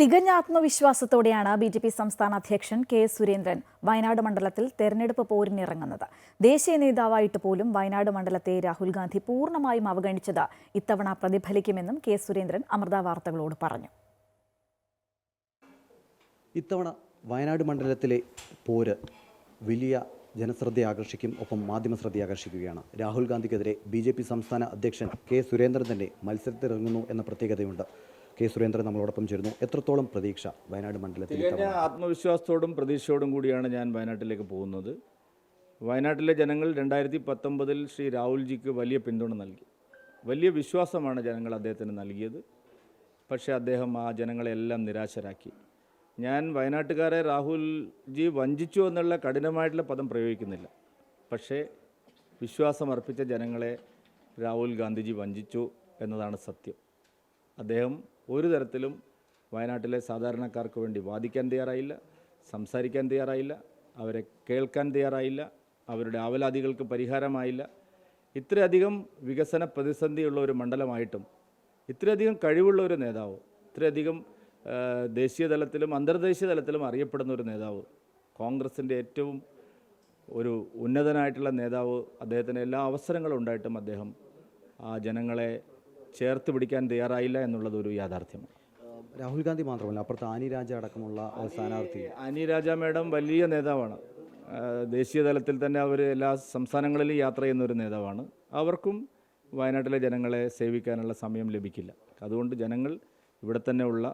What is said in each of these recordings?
തികഞ്ഞ ആത്മവിശ്വാസത്തോടെയാണ് B J P സംസ്ഥാന അധ്യക്ഷൻ കെ സുരേന്ദ്രൻ വയനാട് മണ്ഡലത്തിൽ തെരഞ്ഞെടുപ്പ് പോരിനിറങ്ങുന്നത്. ദേശീയ നേതാവായിട്ട് പോലും വയനാട് മണ്ഡലത്തെ രാഹുൽ ഗാന്ധി പൂർണമായും അവഗണിച്ചത് ഇത്തവണ പ്രതിഫലിക്കുമെന്നും കെ സുരേന്ദ്രൻ അമൃത വാർത്തകളോട് പറഞ്ഞു. ഇത്തവണ വയനാട് മണ്ഡലത്തിലെ പോര് വലിയ ജനശ്രദ്ധ ആകർഷിക്കും ഒപ്പം മാധ്യമ ശ്രദ്ധ ആകർഷിക്കുകയാണ്. രാഹുൽ ഗാന്ധിക്കെതിരെ ബി സംസ്ഥാന അധ്യക്ഷൻ കെ സുരേന്ദ്രൻ തന്നെ മത്സരത്തിലിറങ്ങുന്നു എന്ന പ്രത്യേകതയുണ്ട്. കെ സുരേന്ദ്രൻ നമ്മളോടൊപ്പം ചേരുന്നു. എത്രത്തോളം പ്രതീക്ഷ വയനാട് മണ്ഡലത്തിൽ ആത്മവിശ്വാസത്തോടും പ്രതീക്ഷയോടും കൂടിയാണ് ഞാൻ വയനാട്ടിലേക്ക് പോകുന്നത്. വയനാട്ടിലെ ജനങ്ങൾ രണ്ടായിരത്തി പത്തൊമ്പതിൽ ശ്രീ രാഹുൽജിക്ക് വലിയ പിന്തുണ നൽകി. വലിയ വിശ്വാസമാണ് ജനങ്ങൾ അദ്ദേഹത്തിന് നൽകിയത്. പക്ഷേ അദ്ദേഹം ആ ജനങ്ങളെല്ലാം നിരാശരാക്കി. ഞാൻ വയനാട്ടുകാരെ രാഹുൽജി വഞ്ചിച്ചു എന്നുള്ള കഠിനമായിട്ടുള്ള പദം പ്രയോഗിക്കുന്നില്ല. പക്ഷേ വിശ്വാസമർപ്പിച്ച ജനങ്ങളെ രാഹുൽ ഗാന്ധിജി വഞ്ചിച്ചു എന്നതാണ് സത്യം. അദ്ദേഹം ഒരു തരത്തിലും വയനാട്ടിലെ സാധാരണക്കാർക്ക് വേണ്ടി വാദിക്കാൻ തയ്യാറായില്ല സംസാരിക്കാൻ തയ്യാറായില്ല അവരെ കേൾക്കാൻ തയ്യാറായില്ല അവരുടെ ആവലാതികൾക്ക് പരിഹാരമായില്ല. ഇത്രയധികം വികസന പ്രതിസന്ധിയുള്ള ഒരു മണ്ഡലമായിട്ടും ഇത്രയധികം കഴിവുള്ള ഒരു നേതാവ് ഇത്രയധികം ദേശീയ തലത്തിലും അന്തർദേശീയ തലത്തിലും അറിയപ്പെടുന്ന ഒരു നേതാവ് കോൺഗ്രസിന്റെ ഏറ്റവും ഒരു ഉന്നതനായിട്ടുള്ള നേതാവ് അദ്ദേഹത്തിന് എല്ലാ അവസരങ്ങളും ഉണ്ടായിട്ടും അദ്ദേഹം ആ ജനങ്ങളെ ചേർത്ത് പിടിക്കാൻ തയ്യാറായില്ല എന്നുള്ളത് ഒരു യാഥാർത്ഥ്യമാണ് രാഹുൽ ഗാന്ധി മാത്രമല്ല അപ്പുറത്ത് ആനി രാജ അടക്കമുള്ള സ്ഥാനാർത്ഥി. അനി രാജ മേഡം വലിയ നേതാവാണ്. ദേശീയ തലത്തിൽ തന്നെ അവർ എല്ലാ സംസ്ഥാനങ്ങളിലും യാത്ര ചെയ്യുന്ന ഒരു നേതാവാണ്. അവർക്കും വയനാട്ടിലെ ജനങ്ങളെ സേവിക്കാനുള്ള സമയം ലഭിക്കില്ല. അതുകൊണ്ട് ജനങ്ങൾ ഇവിടെ തന്നെ ഉള്ള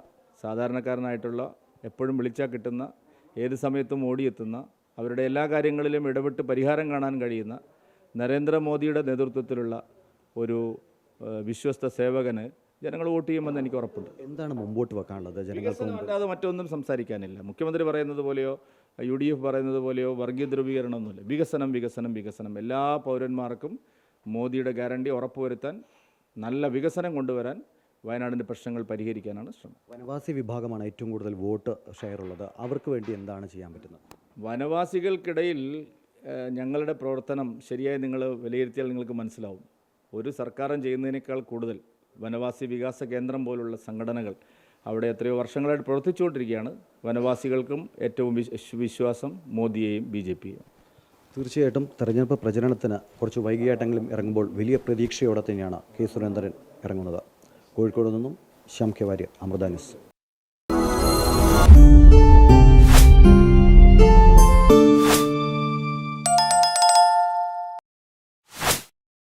സാധാരണക്കാരനായിട്ടുള്ള എപ്പോഴും വിളിച്ചാൽ കിട്ടുന്ന ഏത് സമയത്തും ഓടിയെത്തുന്ന അവരുടെ എല്ലാ കാര്യങ്ങളിലും ഇടപെട്ട് പരിഹാരം കാണാൻ കഴിയുന്ന നരേന്ദ്രമോദിയുടെ നേതൃത്വത്തിലുള്ള ഒരു വിശ്വസ്ത സേവകന് ജനങ്ങൾ വോട്ട് ചെയ്യുമെന്ന് എനിക്ക് ഉറപ്പുണ്ട്. എന്താണ് മുമ്പോട്ട് വെക്കാനുള്ളത്? ജനങ്ങൾക്ക് അല്ലാതെ മറ്റൊന്നും സംസാരിക്കാനില്ല. മുഖ്യമന്ത്രി പറയുന്നത് പോലെയോ യു ഡി എഫ് പറയുന്നത് പോലെയോ വർഗീയ ധ്രുവീകരണമൊന്നുമില്ല. വികസനം വികസനം വികസനം. എല്ലാ പൗരന്മാർക്കും മോദിയുടെ ഗ്യാരണ്ടി ഉറപ്പുവരുത്താൻ നല്ല വികസനം കൊണ്ടുവരാൻ വയനാടിന്റെ പ്രശ്നങ്ങൾ പരിഹരിക്കാനാണ് ശ്രമം. വനവാസി വിഭാഗമാണ് ഏറ്റവും കൂടുതൽ വോട്ട് ഷെയർ ഉള്ളത്. അവർക്ക് വേണ്ടി എന്താണ് ചെയ്യാൻ പറ്റുന്നത്? വനവാസികൾക്കിടയിൽ ഞങ്ങളുടെ പ്രവർത്തനം ശരിയായി നിങ്ങൾ വിലയിരുത്തിയാൽ നിങ്ങൾക്ക് മനസ്സിലാവും. ഒരു സർക്കാരും ചെയ്യുന്നതിനേക്കാൾ കൂടുതൽ വനവാസി വികാസ കേന്ദ്രം പോലുള്ള സംഘടനകൾ അവിടെ എത്രയോ വർഷങ്ങളായിട്ട് പ്രവർത്തിച്ചുകൊണ്ടിരിക്കുകയാണ്. വനവാസികൾക്കും ഏറ്റവും വിശ്വാസം മോദിയെയും ബി ജെ പിയെയും. തീർച്ചയായിട്ടും തെരഞ്ഞെടുപ്പ് പ്രചരണത്തിന് കുറച്ച് വൈകിയായിട്ടെങ്കിലും ഇറങ്ങുമ്പോൾ വലിയ പ്രതീക്ഷയോടെ തന്നെയാണ് കെ സുരേന്ദ്രൻ ഇറങ്ങുന്നത്. കോഴിക്കോട് നിന്നും ശ്യാം കെ വാര്യ അമൃത ന്യൂസ്.